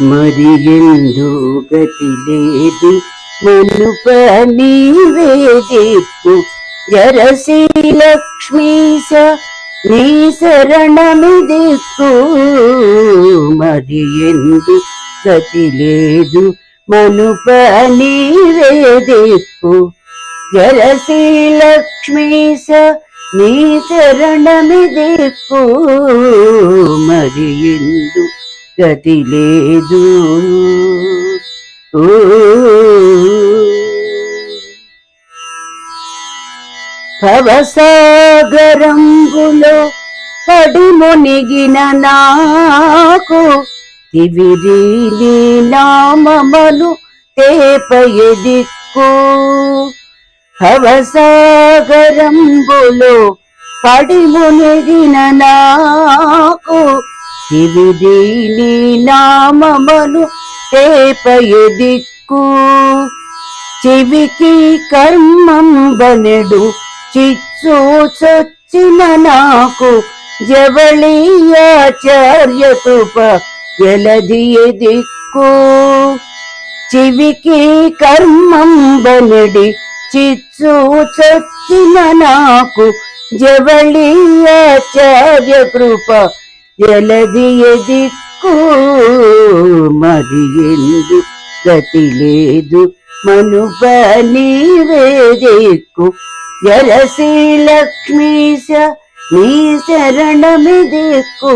మరి ఎందు గతి లేదు మనుప నీవే దిక్కు జరసి లక్ష్మీశ నీ శరణమి దిక్కు. మరి ఎందు గతి లేదు మనుప నీవే దిక్కు జరసి లక్ష్మీశ నీ శరణమి దిక్కు. మరి ఎందు గతి లేదు. భవసాగరంగులో పడి మునిగిన నాకు తివిరి నామమలు తేపయ దిక్కు భవసాగరంబులో పడి మునిగిన నాకు తివిరి నామమలు తేపయ దిక్కు. చెవికి కర్మం బనెడు చిచ్చు చొచ్చిన నాకు జవళీయాచార్య కృప ఎలదియ దిక్కు. చెవికి కర్మం బనెడి చిచ్చు చొచ్చిన నాకు జవళీయాచార్య కృప ఎలదియ దిక్కు మరి ఎందు గతి లేదు మనుప నీవే దిక్కు జలసి లక్ష్మీశ నీ శరణమి దిక్కు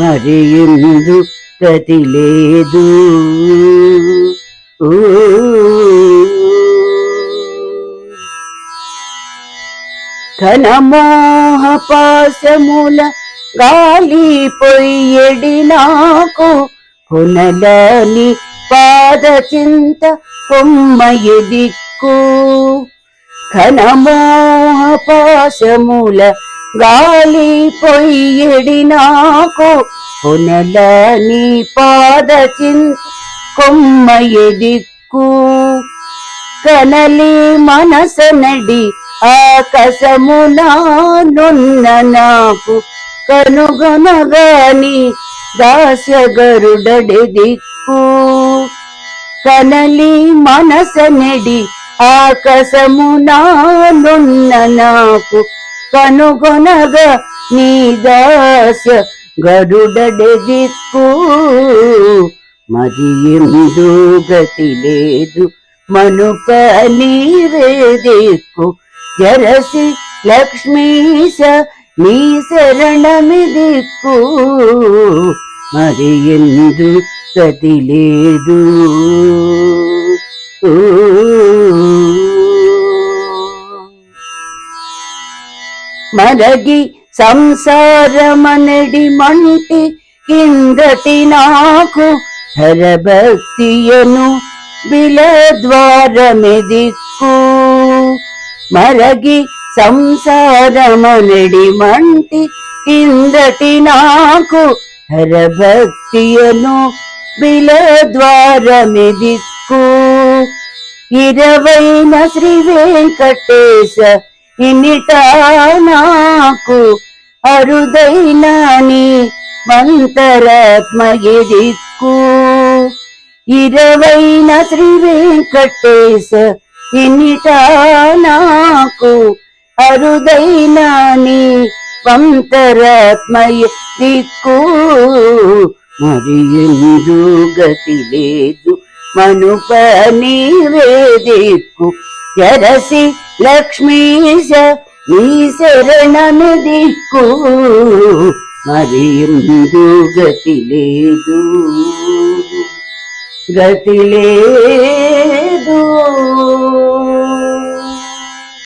మరి ఎందు గతి లేదు ఘనమోహ పాశముల గాలి పొయ్యడి నాకు పునలని పాద చింత కొమ్మయ దిక్కు ఘనమోహ పాశముల గాలి పొయ్యడి నాకు పునలని పాద చింత కొమ్మయ దిక్కు కనలి మనసనడి ఆకాశమునా నున్న నాకు కనుగొనగాని దాస్య గరుడడి దిక్కు. కనలి మనస మనసనడి ఆకాశమునానున్న నాకు కనుగొనగా నీ దాస్య గరుడడి దిక్కు. మరి ఎందు గతి లేదు మనుక నీరే దిక్కు? జరసి లక్ష్మీశ నీ శరణమి దిక్కు మరి ఎందు గతి లేదు మరగి సంసారమనడి మంటి కిందటి నాకు హరభక్తియను బిలద్వారమె దిక్కు మరగి సంసారమలడి మంటి కిందటి నాకు హరభక్తియను బిలద్వారమె దిక్కు ఇరవైన శ్రీ వెంకటేశ ఇన్నిట నాకు అరుదైన నీ మంతరాత్మయ దిక్కు ఇరవైన శ్రీ వెంకటేశ ఇన్నిట నాకు అరుదైన నీ పంతరాత్మయ దిక్కు మరి ఎందు గతి లేదు. మనుప నీవే దిక్కు. జరసి లక్ష్మీశ నీ శరణమి దిక్కు. మరి ఎందు గతి లేదు. గతి లేదు.